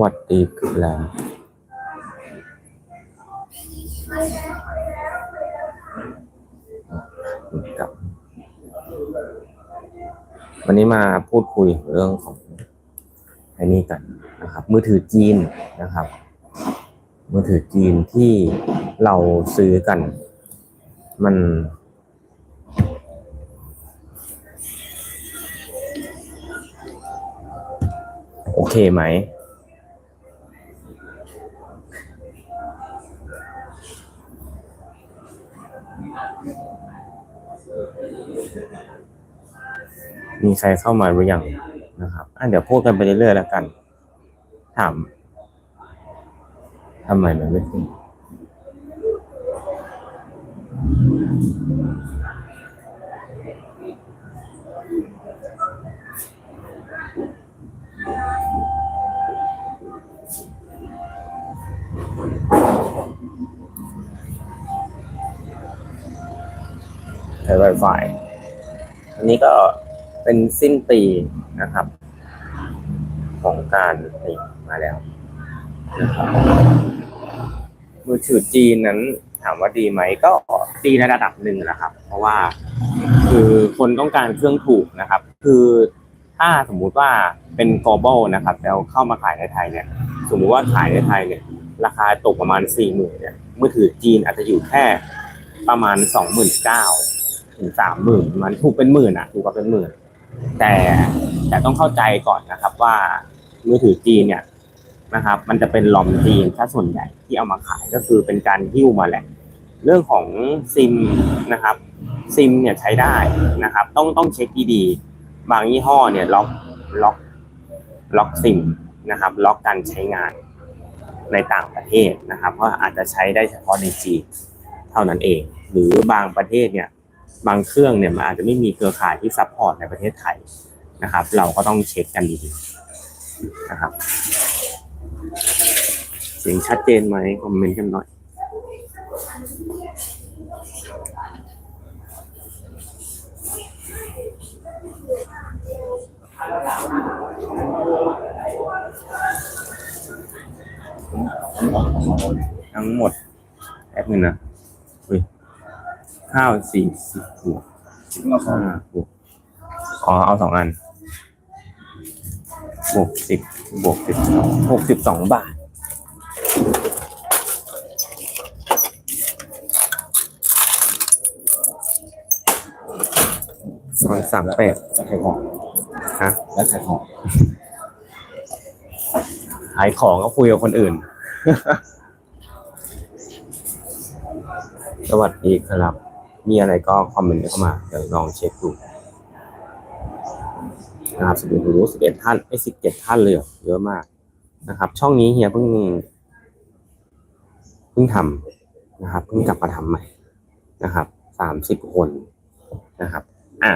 วัสดีครับกับวันนี้มาพูดคุยเรื่องของไอ้นี่กันนะครับ มือถือจีนนะครับ มือถือจีนที่เราซื้อกัน มัน โอเคไหม มีใครเข้ามาหรือยังนะครับอะเดี๋ยวพูดกันไปเรื่อยๆแล้วกัน ถามทำไมมันไม่ขึ้นใช้ Wi-Fi อันนี้ก็ เป็นสิ้นปีนะครับ ของการมาแล้วนะครับมือถือจีนนั้นถามว่าดีไหมก็ดีในระดับหนึ่งนะครับ เพราะว่าคือคนต้องการเครื่องถูกนะครับ คือถ้าสมมุติว่าเป็น global นะครับ แล้วเข้ามาขายในไทยเนี่ย สมมุติว่าขายในไทยเนี่ย ราคาตกประมาณสี่หมื่นเนี่ยมือถือจีนอาจจะอยู่แค่ประมาณสองหมื่นเก้าถึงสามหมื่นมันถูกเป็นหมื่นอะ ถูกกว่าเป็นหมื่น แต่แต่ต้องเข้าใจก่อนนะครับว่ามือถือจีนเนี่ยนะครับ มันจะเป็นลอมจีนถ้าส่วนใหญ่ที่เอามาขายก็คือเป็นการหิ้วมาแหละ เรื่องของซิมนะครับ ซิมเนี่ยใช้ได้นะครับ ต้องต้องเช็คดีๆบางยี่ห้อเนี่ยล็อกล็อกล็อกซิมนะครับ ล็อกการใช้งานในต่างประเทศนะครับ เพราะอาจจะใช้ได้เฉพาะในจีนเท่านั้นเอง หรือบางประเทศเนี่ย บางเครื่องเนี่ยมันอาจจะไม่มีเครือข่ายที่ซัพพอร์ตในประเทศไทยนะครับ เราก็ต้องเช็คกันดีๆนะครับ เสียงชัดเจนไหมคอมเมนต์กันหน่อยทั้งหมดแอปหนึ่งนะ ข้าวสี่สิบบวกสิบห้าบวกอ๋อเอาสองอัน บวกสิบบวกสิบสองหกสิบสองบาท สองสามแปดแล้วขายของฮะแล้วขายของขายของก็คุยกับคนอื่น สวัสดีครับ มีอะไรก็คอมเมนต์เข้ามาเดี๋ยวลองเช็คดูนะครับสิบเอ็ดรู้สิบเอ็ดท่านไอ้สิบเจ็ดท่านเลยเยอะมากนะครับ ช่องนี้เฮียเพิ่งเพิ่งทำนะครับเพิ่งกลับมาทำใหม่นะครับสามสิบคนนะครับอะ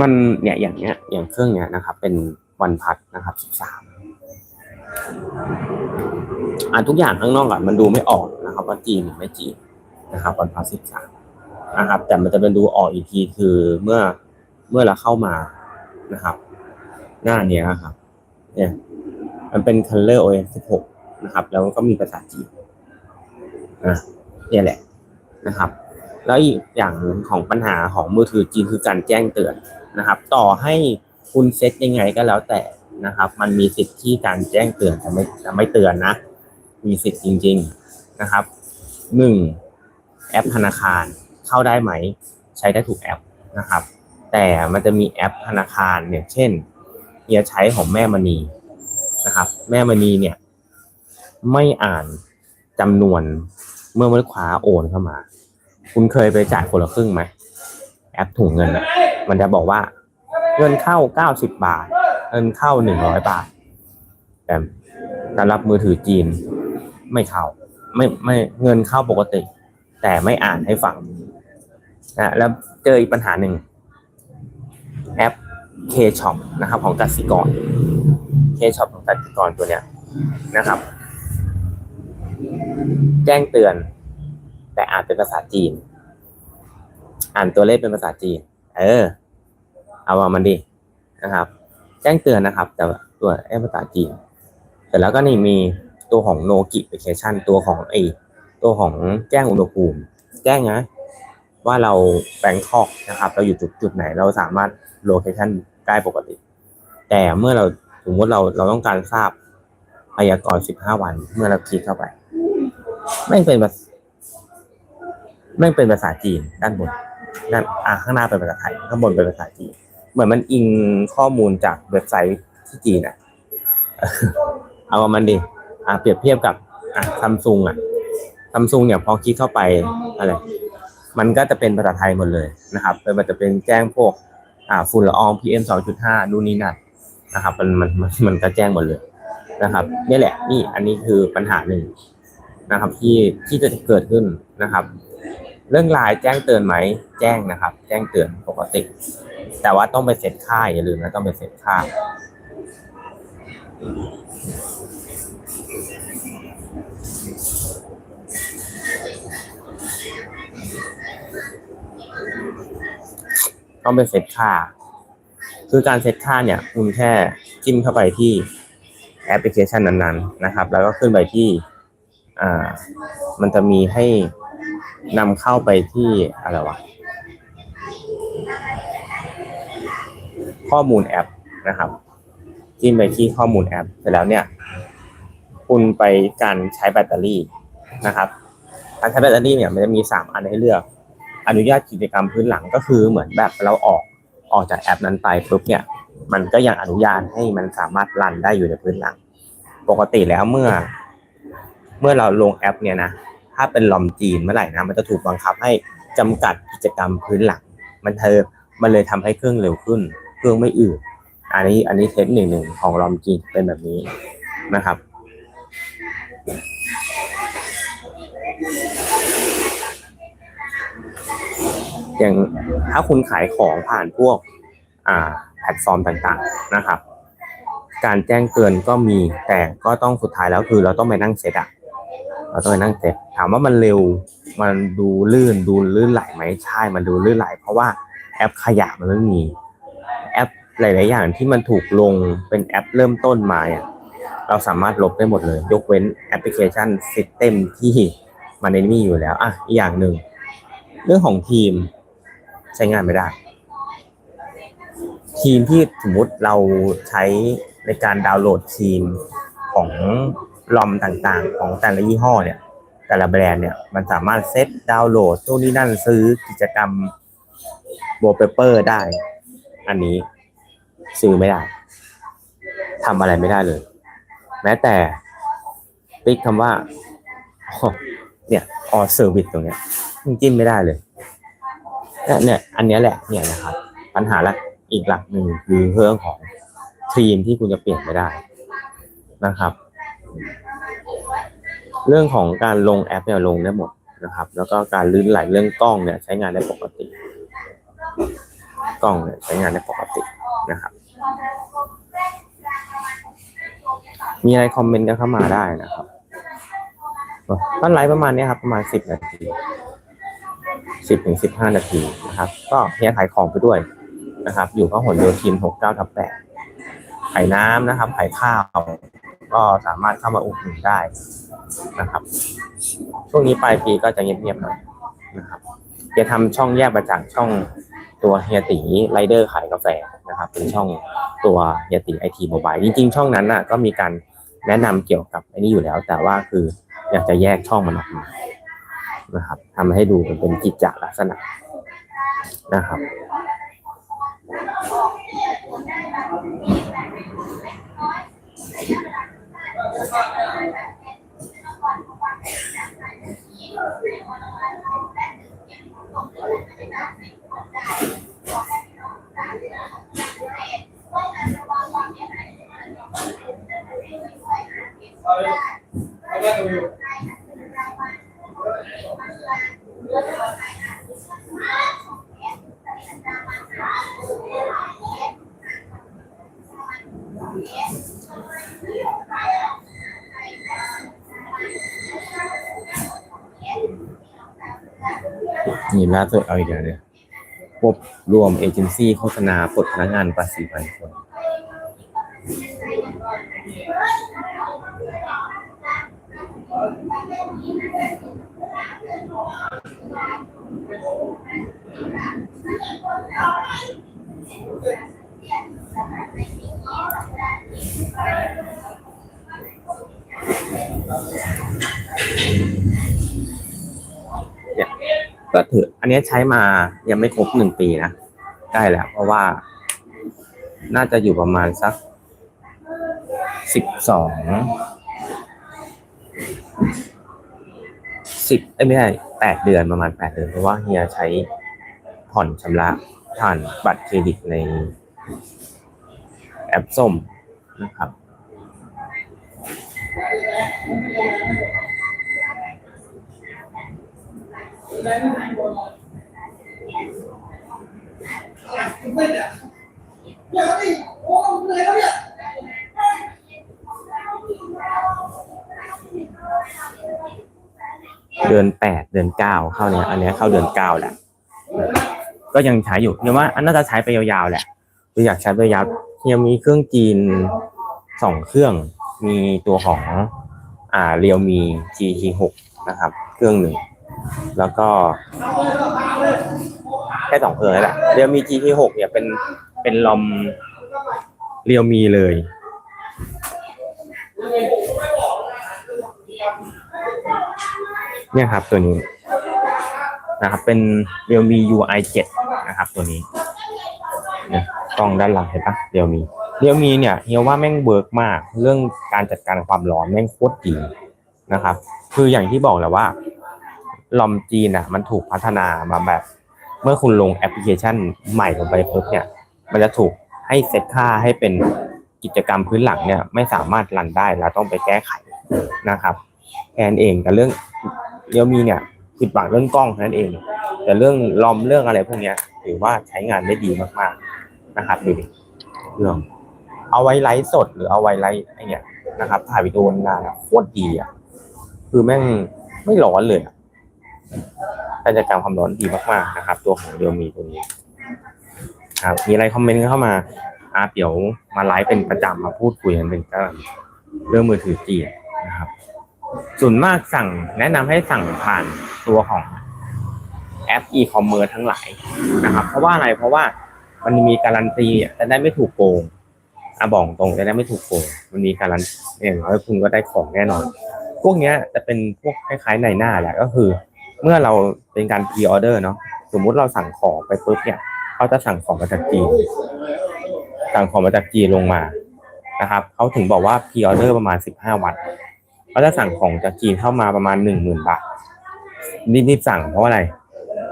มันเนี่ยอย่างเนี้ย อย่างเครื่องเนี้ยนะครับ เป็นวันพัดนะครับสิบสามอะทุกอย่างข้างนอกอะมันดูไม่ออกนะครับว่าจีนหรือไม่จีน นะครับวันพัดสิบสามนะครับ แต่มันจะเป็นดูออกอีกทีคือเมื่อเมื่อเราเข้ามานะครับ หน้าเนี้ยครับ เนี่ย มันเป็น color OS 16นะครับ แล้วก็มีภาษาจีนอะเนี่ยแหละนะครับ แล้วอีกอย่างหนึ่งของปัญหาของมือถือจีนคือการแจ้งเตือนนะครับ ต่อให้คุณเซ็ตยังไงก็แล้วแต่นะครับ มันมีสิทธิ์ที่การแจ้งเตือนจะไม่จะไม่เตือนนะ มีสิทธิ์จริง ๆนะครับหนึ่ง แอปธนาคารเข้าได้ไหม ใช้ได้ถูกแอปนะครับ แต่มันจะมีแอปธนาคารอย่างเช่นเฮียใช้ของแม่มณีนะครับ แม่มณีเนี่ย ไม่อ่านจำนวนเมื่อลูกค้าโอนเข้ามา คุณเคยไปจ่ายคนละครึ่งไหมแอปถุงเงินอะมันจะบอกว่า เงินเข้าเก้าสิบบาท เงินเข้าหนึ่งร้อยบาทแต่สำหรับมือถือจีนไม่เข้า ไม่ไม่เงินเข้าปกติ แต่ไม่อ่านให้ฟังนะแล้วเจออีกปัญหาหนึ่งแอป K-Shop นะครับ ของกสิกร K-Shop ของกสิกรตัวเนี้ยนะครับ แจ้งเตือน แต่อ่านเป็นภาษาจีน อ่านตัวเลขเป็นภาษาจีน เออ เอาว่ามันดีนะครับ แจ้งเตือนนะครับ แต่ตัวแอปภาษาจีน เสร็จแล้วก็นี่มีตัวของ notification ตัวของไอ ตัวของแจ้งอุณหภูมิ แจ้งนะ ว่าเราแบงคอกนะครับ เราอยู่จุดจุดไหนเราสามารถโลเคชันได้ปกติ แต่เมื่อเราสมมติเราเราต้องการทราบพยากรณ์15วัน เมื่อเราคลิกเข้าไปไม่เป็นภาษไม่เป็นภาษาจีนด้านบนด้านอ่าข้างหน้าเป็นภาษาไทยข้างบนเป็นภาษาจีน เหมือนมันอิงข้อมูลจากเว็บไซต์ที่จีนอะ เอาประมันดิอ่าเปรียบเทียบกับอะซัมซุงอะ ซัมซุงเนี่ยพอคลิกเข้าไปอะไร มันก็จะเป็นภาษาไทยหมดเลยนะครับมันจะเป็นแจ้งพวกอ่าฝุ่นละออง PM 2.5นู่นนี่นั่นนะครับมันมันมันมันก็แจ้งหมดเลยนะครับนี่แหละนี่อันนี้คือปัญหาหนึ่งนะครับ ที่ที่จะเกิดขึ้นนะครับ เรื่องไลน์แจ้งเตือนไหมแจ้งนะครับ แจ้งเตือนปกติ แต่ว่าต้องไปเซ็ตค่าอย่าลืมนะต้องไปเซ็ตค่า ต้องไปเซตค่า คือการเซตค่าเนี่ยคุณแค่จิ้มเข้าไปที่แอปพลิเคชันนั้นๆนะครับ แล้วก็ขึ้นไปที่อ่ามันจะมีให้นำเข้าไปที่อะไรวะข้อมูลแอปนะครับจิ้มไปที่ข้อมูลแอปเสร็จแล้วเนี่ย คุณไปการใช้แบตเตอรี่นะครับ การใช้แบตเตอรี่เนี่ยมันจะมีสามอันให้เลือก อนุญาตกิจกรรมพื้นหลังก็คือเหมือนแบบเราออกออกจากแอปนั้นไปปุ๊บเนี่ย มันก็ยังอนุญาตให้มันสามารถรันได้อยู่ในพื้นหลัง ปกติแล้วเมื่อ เมื่อเราลงแอปเนี่ยนะถ้าเป็นลอมจีนเมื่อไหร่นะมันจะถูกบังคับให้จำกัดกิจกรรมพื้นหลัง มันเธอมันเลยทำให้เครื่องเร็วขึ้น เครื่องไม่อืดอันนี้อันนี้เทคนิคหนึ่งของลอมจีนเป็นแบบนี้นะครับ อย่างถ้าคุณขายของผ่านพวกอ่าแพลตฟอร์มต่างๆนะครับ การแจ้งเตือนก็มีแต่ก็ต้องสุดท้ายแล้วคือเราต้องไปนั่งเซตอะเราต้องไปนั่งเซตถามว่ามันเร็วมันดูลื่นดูลื่นไหลไหมใช่มันดูลื่นไหล เพราะว่าแอปขยะมันไม่มีแอปหลาย ๆ อย่างที่มันถูกลงเป็นแอปเริ่มต้นมาเนี่ยเราสามารถลบได้หมดเลย ยกเว้นแอปพลิเคชันซิสเต็มที่มันไม่มีอยู่แล้วอะอีกอย่างหนึ่งเรื่องของทีม ใช้งานไม่ได้ ทีมที่สมมติเราใช้ในการดาวน์โหลดทีมของลอมต่างๆ ของแต่ละยี่ห้อเนี่ย แต่ละแบรนด์เนี่ยมันสามารถเซตดาวน์โหลดตัวนี้นั่นซื้อกิจกรรมโบเปเปอร์ได้ อันนี้ซื้อไม่ได้ทำอะไรไม่ได้เลย แม้แต่ติ๊กคำว่าเนี่ยออเซอร์วิสตรงเนี้ยจิ้มไม่ได้เลย เนี่ยเนี่ยอันนี้แหละเนี่ยนะครับ ปัญหาหลักอีกหลักหนึ่งคือเรื่องของทีมที่คุณจะเปลี่ยนไม่ได้นะครับ เรื่องของการลงแอปเนี่ยลงได้หมดนะครับ แล้วก็การลื่นไหลเรื่องกล้องเนี่ย ใช้งานได้ปกติ กล้องเนี่ยใช้งานได้ปกตินะครับ มีอะไรคอมเมนต์กันเข้ามาได้นะครับต้นไลฟ์ประมาณนี้ครับ ประมาณสิบนาที สิบถึงสิบห้านาทีนะครับ ก็เฮียขายของไปด้วยนะครับ อยู่พหลโยธินหกเก้าทับแปดขายน้ำนะครับขายข้าว ก็สามารถเข้ามาอุดหนุนได้นะครับ ช่วงนี้ปลายปีก็จะเงียบๆหน่อยนะครับจะทำช่องแยกมาจากช่องตัวเฮียตีไรเดอร์ขายกาแฟนะครับ เป็นช่องตัวเฮียตีไอทีโมบายจริง ๆ ช่องนั้นน่ะก็มีการแนะนำเกี่ยวกับไอ้นี้อยู่แล้ว แต่ว่าคืออยากจะแยกช่องมันออกมา นะครับทำให้ดูเป็นเป็นกิจจลักษณะนะครับ นี่ล่าสุดเอาอีกแล้วเนี่ยควบรวมเอเจนซี่โฆษณาปลดพนักงานกว่า4,000 คน เนี่ยก็ถืออันนี้ใช้มายังไม่ครบหนึ่งปีนะได้แล้ว เพราะว่า น่าจะอยู่ประมาณสักสิบสอง สิบไม่ใช่แปดเดือนประมาณแปดเดือนเพราะว่าเฮียใช้ผ่อนชำระผ่านบัตรเครดิตในแอปส้มนะครับ เดือนแปดเดือนเก้าเข้าเนี้ยอันเนี้ยเข้าเดือนเก้าแหละก็ยังใช้อยู่เนี่ยว่าอันน่าจะใช้ไปยาวๆแหละคืออยากใช้ไปยาวยังมีเครื่องจีนสองเครื่องมีตัวของอ่าเรียวมี GT 6นะครับ เครื่องหนึ่งแล้วก็ แค่สองเครื่องนั่นแหละเรียวมี GT 6เนี่ยเป็นเป็นลอมเรียวมีเลย เนี่ยครับตัวนี้นะครับเป็น Realme UI 7นะครับตัวนี้เนี่ยกล้องด้านหลังเห็นปะ Realme Realme เนี่ยเฮียว่าแม่งเวิร์กมาก เรื่องการจัดการความร้อนแม่งโคตรดีนะครับ คืออย่างที่บอกแหละว่าลอมจีนอะมันถูกพัฒนามาแบบ เมื่อคุณลงแอปพลิเคชันใหม่ลงไปปุ๊บเนี่ย มันจะถูกให้เซตค่าให้เป็นกิจกรรมพื้นหลังเนี่ยไม่สามารถรันได้เราต้องไปแก้ไขนะครับแค่นั้นเองแต่เรื่อง เรียวมีเนี่ยผิดหวังเรื่องกล้องแค่นั้นเอง แต่เรื่องลอมเรื่องอะไรพวกเนี้ยถือว่าใช้งานได้ดีมากๆนะครับดูดิเรื่องเอาไว้ไลฟ์สดหรือเอาไว้ไลฟ์ไอเนี่ยนะครับถ่ายวิดีโอนานอะโคตรดีอะคือแม่งไม่ร้อนเลยอะการจัดการความร้อนดีมากๆนะครับ ตัวของเรียวมีตัวนี้ครับมีอะไรคอมเมนต์เข้ามาอาเดี๋ยวมาไลฟ์เป็นประจำมาพูดคุยกันเป็นก็เรื่องมือถือจีนนะครับ ส่วนมากสั่งแนะนำให้สั่งผ่านตัวของแอป e-commerce ทั้งหลายนะครับ เพราะว่าอะไรเพราะว่ามันมีการันตีจะได้ไม่ถูกโกงอะบอกตรงจะได้ไม่ถูกโกงมันมีการันอย่างน้อยคุณก็ได้ของแน่นอน พวกเนี้ยจะเป็นพวกคล้ายๆในหน้าแหละก็คือ เมื่อเราเป็นการพรีออเดอร์เนาะสมมุติเราสั่งของไปปุ๊บเนี่ยเขาจะสั่งของมาจากจีนสั่งของมาจากจีนลงมานะครับเขาถึงบอกว่าพรีออเดอร์ประมาณสิบห้าวัน เขาจะสั่งของจากจีนเข้ามาประมาณหนึ่งหมื่นบาทรีบๆสั่งเพราะอะไร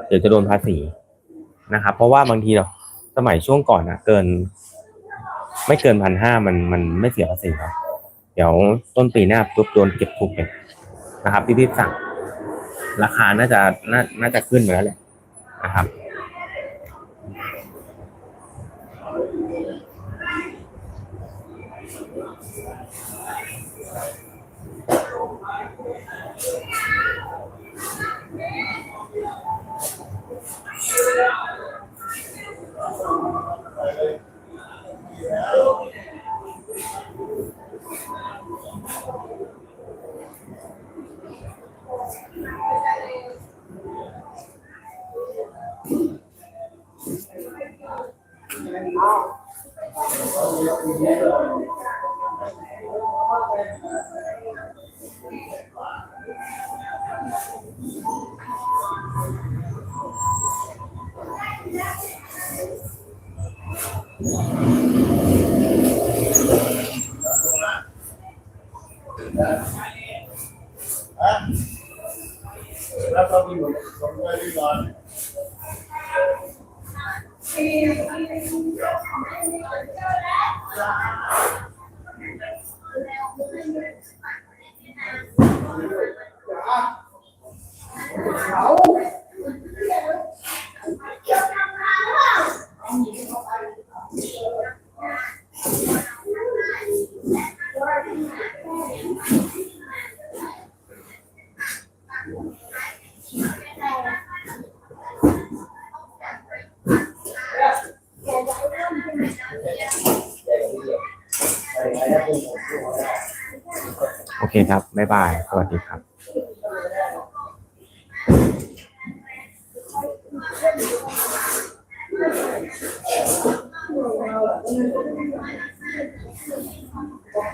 เดี๋ยวจะโดนภาษีนะครับเพราะว่าบางทีเราสมัยช่วงก่อนนะเกิน ไม่เกินพันห้ามันมันไม่เสียภาษีเนาะเดี๋ยวต้นปีหน้าปุ๊บโดนเก็บทุกเลยนะครับรีบๆสั่ง ราคาน่าจะน่าน่าจะขึ้นมาแล้วแหละนะครับ แล้วก็มีหมดสองร้อยที่ร้อนโอ เคครับ บ๊ายบาย สวัสดีครับ